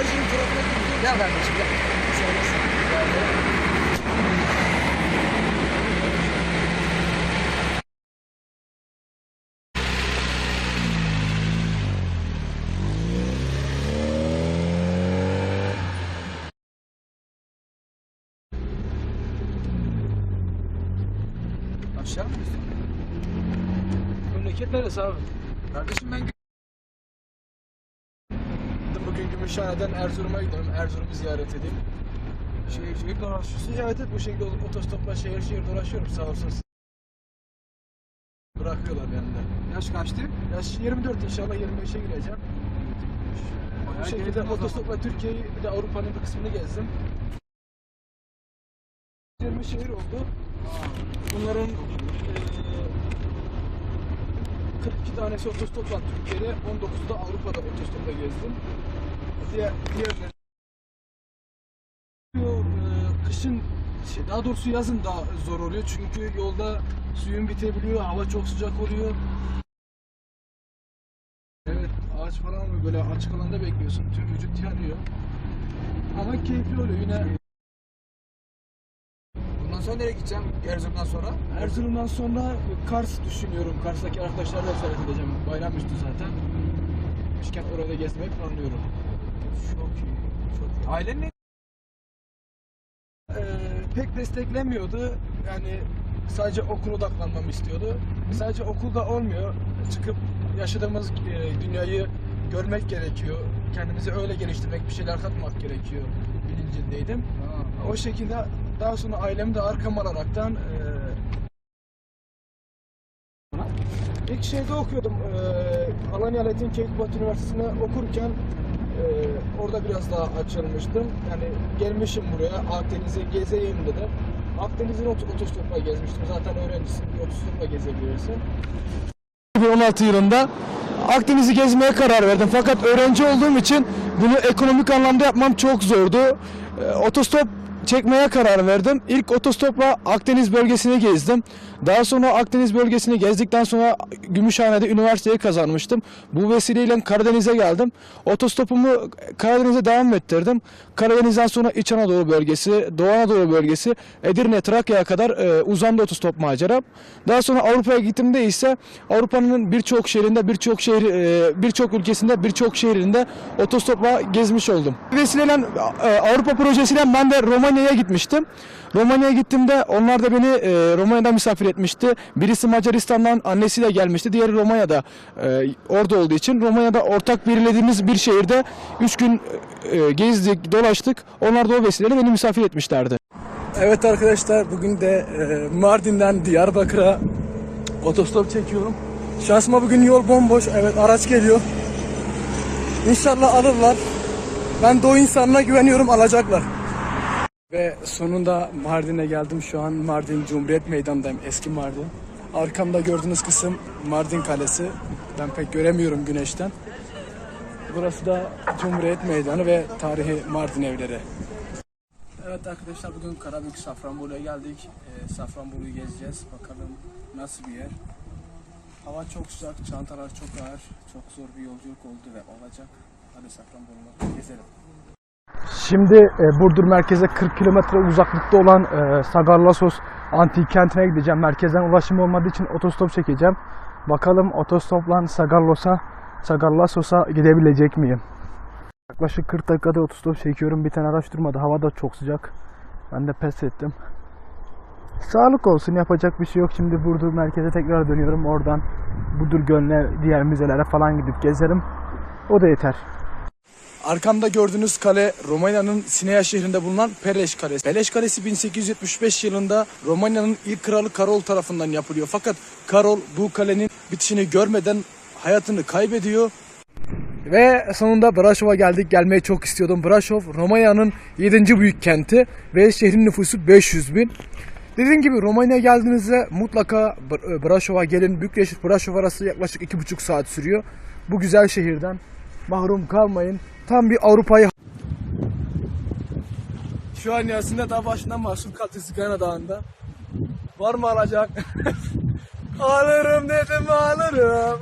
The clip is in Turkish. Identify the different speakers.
Speaker 1: Enerjinin programı. Gel kardeşim gel. Aşağı mı?
Speaker 2: Memleket neresi abi?
Speaker 1: Kardeşim ben
Speaker 2: Bugün Gümüşhane'den Erzurum'a gidiyorum. Erzurum'u ziyaret edeyim.
Speaker 1: şehir şehir dolaşıyorsun.
Speaker 2: Ziyaret et bu şekilde olup otostopla şehir şehir dolaşıyorum sağ olsun. Bırakıyorlar beni de.
Speaker 1: Yaş kaçtı?
Speaker 2: Yaş 24 inşallah 25'e gireceğim. Bu şekilde otostopla Türkiye'yi bir de Avrupa'nın bir kısmını gezdim. 20 şehir oldu. Bunların eee 42 tanesi otostopla Türkiye'de, 19'u da Avrupa'da otostopla gezdim. Diğer diğerleri Eee, kışın şey, daha doğrusu yazın daha zor oluyor çünkü yolda suyun bitebiliyor, hava çok sıcak oluyor. Evet, ağaç falan mı böyle açık alanda bekliyorsun, tüm vücut yanıyor. Ama keyifli oluyor yine.
Speaker 1: Bundan sonra nereye gideceğim? Erzurum'dan sonra?
Speaker 2: Erzurum'dan sonra Kars düşünüyorum. Kars'taki arkadaşlarla ziyaret edeceğim. Bayram üstü zaten. Gitmişken orada da gezmeyi planlıyorum.
Speaker 1: Çok iyi. Çok iyi. Ailen ne?
Speaker 2: Ee, pek desteklemiyordu. Yani sadece okul odaklanmamı istiyordu. Sadece okulda olmuyor. Çıkıp yaşadığımız e, dünyayı görmek gerekiyor. Kendimizi öyle geliştirmek, bir şeyler katmak gerekiyor bilincindeydim. O şekilde daha sonra ailemi de arkama alaraktan eee ilk şeyde okuyordum. Eee Alanya Latin Keykubat Üniversitesi'ne okurken eee, orada biraz daha açılmıştım. Yani gelmişim buraya Akdeniz'i gezeyim dedim. Akdeniz'in ot- otostopla gezmiştim. Zaten öğrencisin, otostopla gezebilirsin. 2016 yılında Akdeniz'i gezmeye karar verdim. Fakat öğrenci olduğum için bunu ekonomik anlamda yapmam çok zordu. Ee, Otostop çekmeye karar verdim. İlk otostopla Akdeniz bölgesini gezdim. Daha sonra Akdeniz bölgesini gezdikten sonra Gümüşhane'de üniversiteyi kazanmıştım. Bu vesileyle Karadeniz'e geldim. Otostopumu Karadeniz'e devam ettirdim. Karadeniz'den sonra İç Anadolu bölgesi, Doğu Anadolu bölgesi, Edirne, Trakya'ya kadar e, uzandı otostop maceram. Daha sonra Avrupa'ya gittiğimde ise Avrupa'nın birçok şehrinde, birçok şehir, e, birçok ülkesinde, birçok şehrinde otostopla gezmiş oldum. Vesileyle e, Avrupa projesiyle ben de Romanya'ya gitmiştim. Romanya'ya gittiğimde onlar da beni e, Romanya'da misafir etmişti. Birisi Macaristan'dan annesiyle gelmişti. Diğeri Romanya'da e, orada olduğu için Romanya'da ortak belirlediğimiz bir şehirde 3 gün e, gezdik, dolaştık. Onlar da o vesileyle beni misafir etmişlerdi. Evet arkadaşlar bugün de e, Mardin'den Diyarbakır'a otostop çekiyorum. Şansıma bugün yol bomboş. Evet araç geliyor. İnşallah alırlar. Ben de o insanına güveniyorum alacaklar. Ve sonunda Mardin'e geldim. Şu an Mardin Cumhuriyet Meydanı'ndayım. Eski Mardin. Arkamda gördüğünüz kısım Mardin Kalesi. Ben pek göremiyorum güneşten. Burası da Cumhuriyet Meydanı ve tarihi Mardin evleri. Evet arkadaşlar bugün Karabük Safranbolu'ya geldik. Ee, Safranbolu'yu gezeceğiz. Bakalım nasıl bir yer. Hava çok sıcak, çantalar çok ağır. Çok zor bir yolculuk oldu ve olacak. Hadi Safranbolu'na gezelim. Şimdi e, Burdur merkeze 40 kilometre uzaklıkta olan e, Sagarlasos antik kentine gideceğim. Merkezden ulaşım olmadığı için otostop çekeceğim. Bakalım otostopla Sagarlos'a, Sagarlasos'a gidebilecek miyim? Yaklaşık 40 dakikada otostop çekiyorum. Bir tane araç durmadı. Hava da çok sıcak. Ben de pes ettim. Sağlık olsun yapacak bir şey yok. Şimdi Burdur merkeze tekrar dönüyorum. Oradan Burdur Gölü'ne, diğer müzelere falan gidip gezerim. O da yeter. Arkamda gördüğünüz kale Romanya'nın Sineya şehrinde bulunan Pereş Kalesi. Pereş Kalesi 1875 yılında Romanya'nın ilk kralı Karol tarafından yapılıyor. Fakat Karol bu kalenin bitişini görmeden hayatını kaybediyor. Ve sonunda Braşov'a geldik. Gelmeyi çok istiyordum. Braşov Romanya'nın 7. büyük kenti ve şehrin nüfusu 500 bin. Dediğim gibi Romanya'ya geldiğinizde mutlaka Br- Braşov'a gelin. Bükreş Braşov arası yaklaşık 2,5 saat sürüyor. Bu güzel şehirden mahrum kalmayın. Tam bir Avrupa'yı şu an Yasin'de dağ başından Mahsun Kaltesi Gana Dağı'nda. Var mı alacak? alırım dedim alırım.